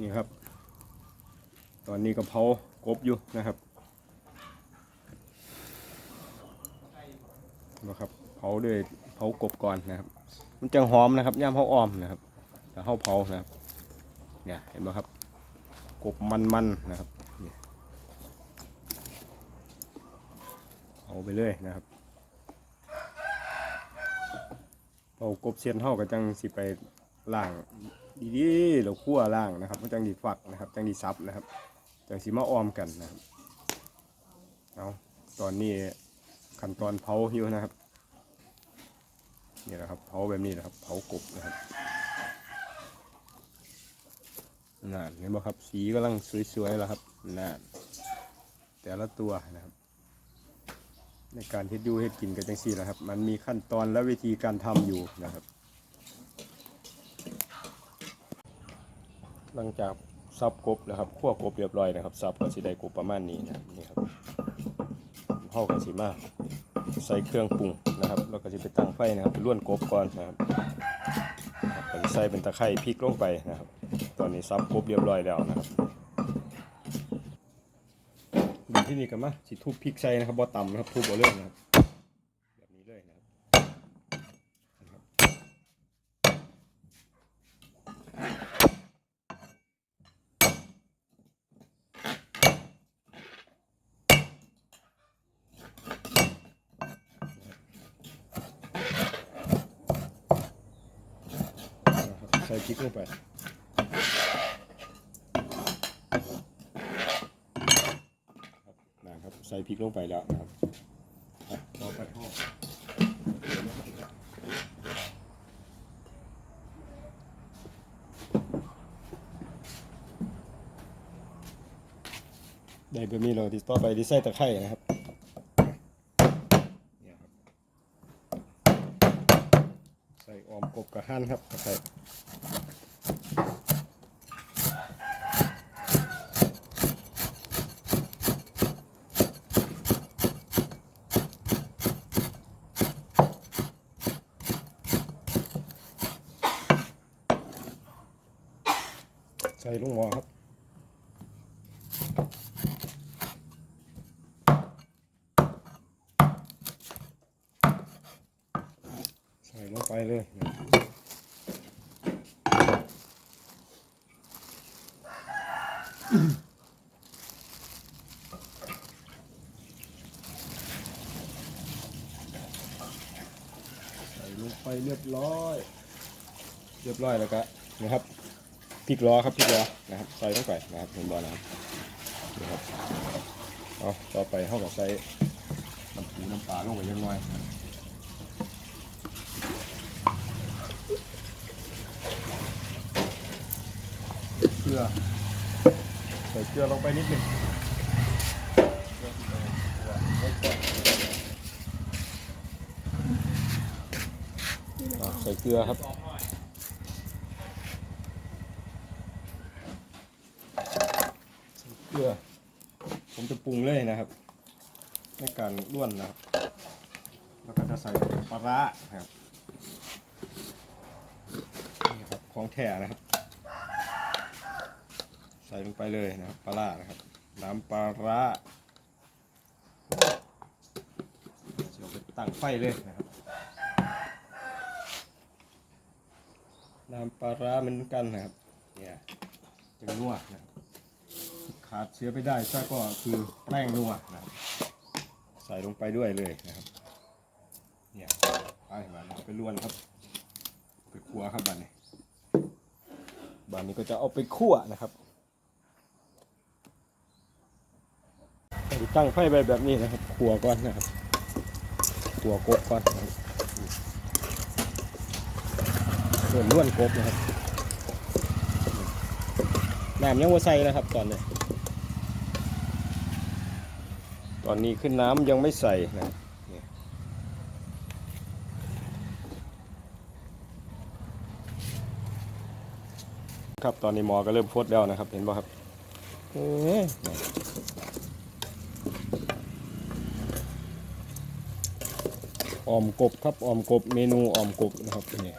นี่ครับ ตอนนี้ก็เผากบอยู่นะครับนะครับเผาด้วยเผากบก่อนนะครับ มันจังหอมนะครับย่ามเผาออมนะครับแต่เผาเผานะครับ เนี่ยเห็นไหมครับ กบมันๆนะครับเผาไปเลยนะครับเผากบเสียนเท่ากับจังสิไป ล่างดีๆเราคั่วล่างนะครับจังดีฝักนะครับ จังดีซับนะครับจังสีมาออมกันนะครับเอาตอนนี้ขั้นตอนเผาอยู่นะครับนี่แหละครับเผาแบบนี้นะครับ เผากบนะครับนั่นเห็นไหมครับสีกำลังสวยๆแล้วครับนั่นแต่ละตัวนะครับ ในการเฮ็ดยูเฮ็ดกินกันจังสี่แหละครับ มันมีขั้นตอนและวิธีการทำอยู่นะครับ หลังจากซับกบนะครับคั่วกบเรียบร้อยนะครับซับก็สิได้กบประมาณนี้นะนี่ครับเฮาก็สิมาใส่เครื่องปรุงนะครับแล้วก็สิไปตั้งไฟนะครับล้วนกบก่อนนะครับใส่เป็นตะไคร้พริกลงไปนะครับ ตอนนี้ซับกบเรียบร้อยแล้วนะครับดูที่นี่กันมาสิทุบพริกใส่นะครับบ่ต่ำนะครับทุบเอาเลยนะครับนี้เลยนะครับนะครับ นะครับใส่พริกลงไปครับนะครับใส่พริกลงไปแล้วนะครับต่อไปทอดได้แบบนี้เราที่ต่อไปที่ใส่ตะไคร้นะครับเนี่ยครับ ใส่ออม กบกระหั่นครับตะไคร้ใส่ลงหม้อครับ ใส่ลงไปเลยนะ ใส่ลงไปเรียบร้อย เรียบร้อยแล้วก็นะครับพริกล้อครับพริกล้อนะครับใส่ลงไปนะครับเห็นบอนะครับนี่ครับเอาต่อไปเข้ากับใส่น้ำปูน้ำปลาลงไปเล็กน้อยเกลือ ใส่เกลือลงไปนิดหนึงอ่าใส่เกลือครับเกลือ ผมจะปรุงเลยนะครับ ในการล้วนนะครับ แล้วก็จะใส่ปลาร้าครับนี่ครับ ของแท้นะครับ ใส่ลงไปเลยนะครับปลาร้านะครับน้ำปลาร้าเดี๋ยวไปตั้งไฟเลยนะครับน้ำปลาร้าเหมือนกันนะครับเนี่ยจะนัวนะครับขาดเสียไปได้ซะก็คือแป้งนัวนะครับใส่ลงไปด้วยเลยนะครับเนี่ยไปมาไปล้วนครับ ไปคั่วครับบ้านนี้บ้านนี้ก็จะเอาไปคั่วนะครับ ตั้งไฟไปแบบนี้นะครับคั่วก่อนนะครับคั่วกบก่อนนะครับเริ่มล้วนกบนะครับน้ำยังว่าใส่นะครับตอนนี้ตอนนี้ขึ้นน้ำยังไม่ใส่นะครับตอนนี้หมอก็เริ่มฟดแล้วนะครับ เห็นป่ะครับเอ้ย ออมกบครับออมกบเมนูออมกบนะครับนี่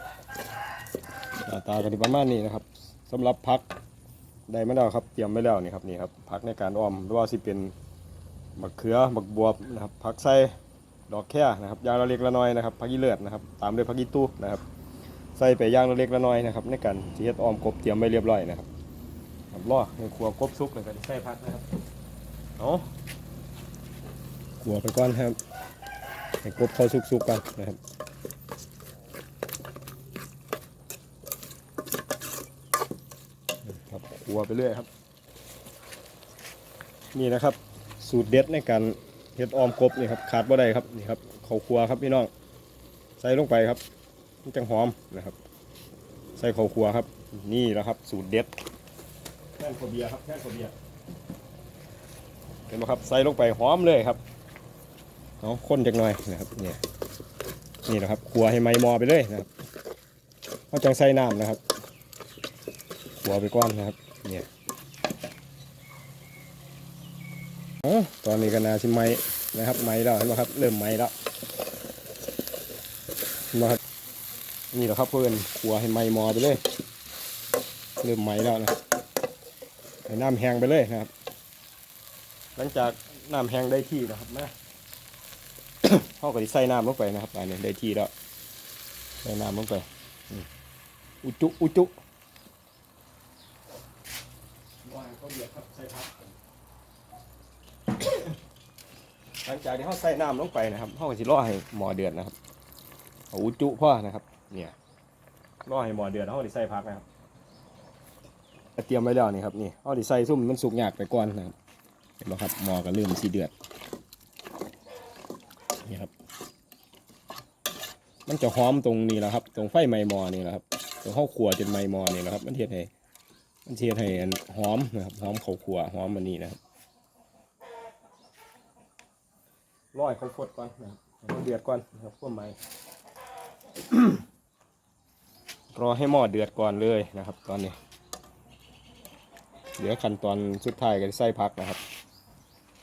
หน้าตากันประมาณนี้นะครับสำหรับพักได้ไมาแล้วครับเตรียมไว้แล้วนี่ครับนี่ครับผักในการออมหรือว่าสิเป็นบักเขือบักบวบนะครับผักไส้ดอกแค่นะครับอย่างละเล็กละน้อยนะครับผักอีเลือดนะครับตามด้วยผักอีตู้นะครับใส่ไปย่างละเล็กละน้อยนะครับในการที่เฮ็ดออมกบเตรียมไว้เรียบร้อยนะครับครับรอให้ครัวกบสุกเลยก็ใส่ผักนะครับเอาขัวไปก่อนครับ ให้กบเขาสุกๆก่อนนะครับครับคัวไปเรื่อยครับ นี่นะครับ สูตรเด็ดในการเฮ็ดออมกบนี่ครับขาดบ่ได้ครับนี่ครับข้าวคัวครับพี่น้อง ใส่ลงไปครับมันจังหอมนะครับ ใส่ข้าวคัวครับ นี่แหละครับ สูตรเด็ดแท่นข้าวเบียร์ครับแท่นข้าวเบียร์เห็นไหมครับใส่ลงไปหอมเลยครับ เอาข้นจักหน่อยนะครับเนี่ยนี่แหละครับครัวให้ไม้มอไปเลยนะครับเขาจังใส่น้ำนะครับหัวไปก้อนนะครับเนี่ยโอ้ตอนนี้ก็นาชิไหมนะครับไหมแล้วเห็นไหมครับ เริ่มไหมแล้วนไหมครับนี่แหละครับเพื่อนขัวให้ไหมมอไปเลยเริ่มไหมแล้วนะให้น้ำแห้งไปเลยนะครับ หลังจากน้ำแห้งได้ที่นะครับนะ เขาก็จะใส่น้ำลงไปนะครับอันนี้ได้ที่แล้วใส่น้ำลงไปอุจุอุจุวางเขาเดือดครับใส่พักหลังจากที่เขาใส่น้ำลงไปนะครับเขาก็จะรอให้หมอเดือดนะครับอุจุพ่อนะครับ เนี่ยรอให้หมอเดือดเขาจะใส่พักนะครับเตรียมไว้แล้วนี่ครับนี่เขาจะใส่ซุ่มมันสุกยากไปก่อนนะครับเห็นไหมครับหมอก็เริ่มสีเดือดนี่ครับ มันจะหอมตรงนี้แหละครับ ตรงไฟไหม้มอนี่แหละครับตรงข้าวขัวจนไหม้มอนี่แหละครับ มันเทียดให้มันเชียให้หอมนะครับหอมข้าวคั่วหอมมันนี่นะครับร้อยข้าวโพดก่อนนะครับมันเดือดก่อนนะครับพวกไม้รอให้หม้อเดือดก่อนเลยนะครับ ตอนนี้ เดี๋ยวขั้นตอนสุดท้ายก็ใส่ผักนะครับ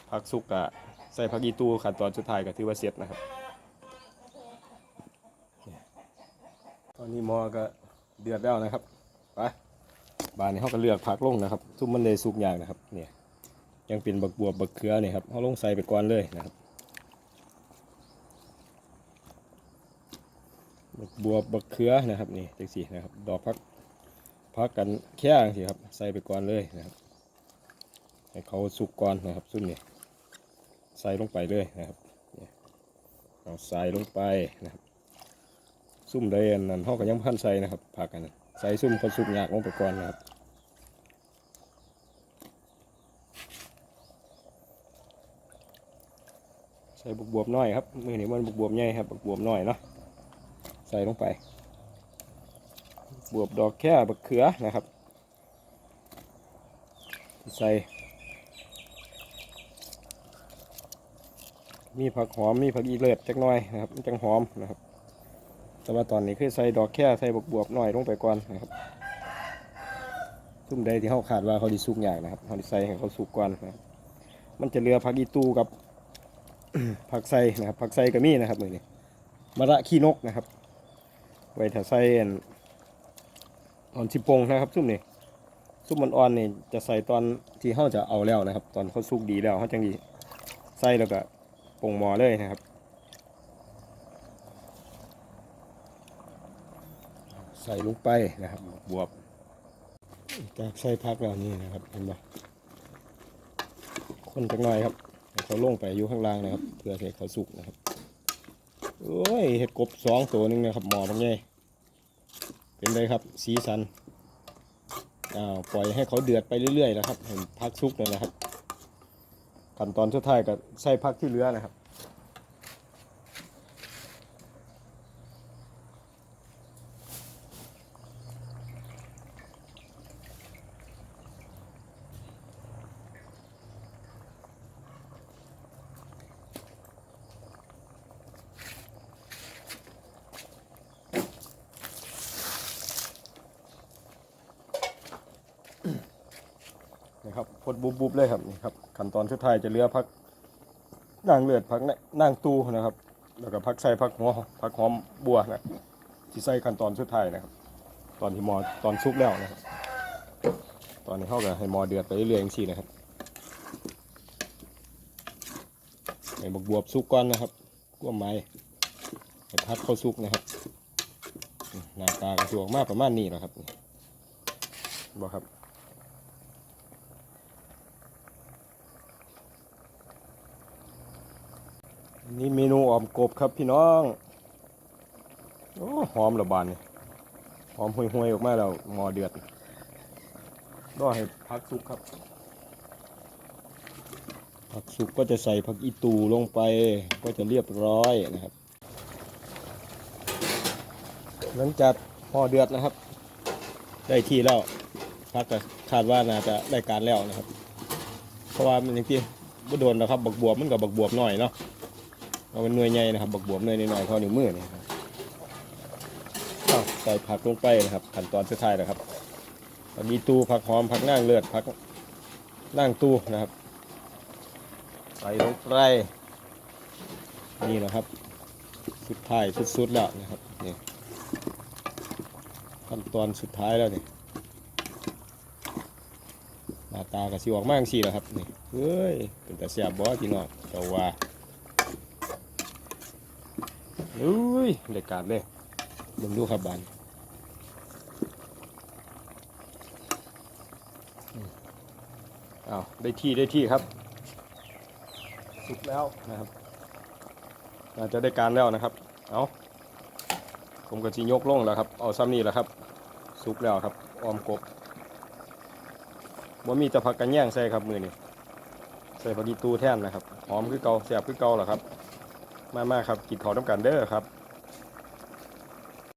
ผักสุกกะใส่ผักอีตูขั้นตอนสุดท้ายก็ถือว่าเสร็จนะครับ อนนี้มอก็เดือดแล้วนะครับไปบานนี้เขาก็เลือกผักลงนะครับ ทุกมันเลยสุกอย่างนะครับ เนี่ย ยังเป็นบักบวบบักเขือเนี่ยครับเขาลงใส่ไปก่อนเลยนะครับบักบวบบักเขือนะครับนี่จังสีนะครับ ดอกพักพักกันแค่จังสีครับ ใส่ไปก่อนเลยนะครับให้เขาสุกก่อนนะครับซุ่มนี่ยใส่ลงไปเลยนะครับเอาใส่ลงไปนะครับ ซุ่มได้อันนั้นเขาก็ยังพันใส่นะครับผักกันะใส่ซุ่มคนสุกยากลงไปก่อนนะครับใส่บุกบวบน้อยครับมือนี้มันบุกบวบใหญ่ครับบุกบวบน้อยเนาะใส่ลงไป บวบดอกแค่บักเขือนะครับใส่มีผักหอมมีผักอีเลิศจักหน่อยนะครับจังหอมนะครับ แต่ว่าตอนนี้คือใส่ดอกแค่ใส่บวบบวบหน่อยลงไปก่อนนะครับทุ่มใดที่เขาขาดว่าเขาดิสุกอย่างนะครับเขาดิใส่ให้เขาสุกก่อนนะครับมันจะเหลือผักอีตูกับผักไส่นะครับผักไส่ก็มีนะครับมือนี้มะระขี้นกนะครับ ไว้ถ้าใส่อันตอนชิปงนะครับซุ่มนี่ซุ่มมันอ่อนนี่จะใส่ตอนที่เขาจะเอาแล้วนะครับ ตอนเขาสุกดีแล้วเขาจังดีใส่แล้วก็ปงหมอเลยนะครับ ใส่ลงไปนะครับ บวบจากใส่พักแล้วนี่นะครับ เห็นปะคนจักหน่อยครับให้เขาลงไปอยู่ข้างล่างนะครับ เพื่อให้เขาสุกนะครับโอ้ยเห็ดกบสองตัวหนึงนะครับ หมอบางไงเป็นไรครับ สีสันอ้าวปล่อยให้เขาเดือดไปเรื่อยๆนะครับเห็นพักสุกเลยนะครับขั้นตอนสุดท้ายก็ใส่พักที่เหลือนะครับ ครับพดบุบบุบเลยครับนี่ครับขั้นตอนสุดท้ายจะเลือพักนางเลือดพักนางตู้นะครับ แล้วก็พักใส่พักหัวพักหอมบัวนะที่ใส่ขั้นตอนสุดท้ายนะครับ ตอนที่หมอตอนซุปแล้วนะครับ ตอนนี้เขาก็ให้หมอเดือดไปเรื่อยๆอย่างสี่นะครับให้บกบวบสุกก่อนนะครับกลัวไม้ให้พัดเข้าสุกนะครับหน้าตากระสวกมากประมาณนี้แหละครับบอกครับ นี่เมนู ออมกบครับพี่น้องโอ้หอมระบานนี่หอมห่วยๆออกมาแล้วหมอเดือดรอให้พักสุกครับ ผักสุกก็จะใส่ผักอีตูลงไปก็จะเรียบร้อยนะครับ หลังจากพอเดือดนะครับ ได้ที่แล้วพักก็คาดว่าน่าจะได้การแล้วนะครับ เพราะว่ามันอย่างที่บ่โดนนะครับ บักบวบมันกับบักบวบหน่อยเนาะ เอาเป็นหน่วยใหญ่นะครับบักบวบหน่วยน้อยๆเท่านิ้วมือนี่ครับใส่ผักลงไปนะครับขั้นตอนสุดท้ายนะครับผักอีตูผักหอมผักนั่งเลือดผักนั่งตูนะครับ ใส่ลงไปนี่นะครับ สุดท้ายสุดๆแล้วนะครับนี่ขั้นตอนสุดท้ายแล้วนี่หน้าตากระสิออกมาจังสี่แล้วครับนี่เฮ้ยเป็นแต่เสียบบอพี่น้องเจ้าว่า เฮ้ยเด็กกาดเลยเบิ่งดูครับบานอืมอ้าวได้ที่ได้ที่ครับ สุกแล้วนะครับน่าจะได้การแล้วนะครับ เอาผมก็จะยกลงแล้วครับ เอาซ้ำนี่แหละครับ สุกแล้วครับออมกบว่ามีแต่ผักกันแย่งใส่ครับมือนี่ใส่ผักกีตูแท่นนะครับ หอมคือเกาแสบคือเกาแหละครับ มามาครับกินขอน้ำกันเด้อครับ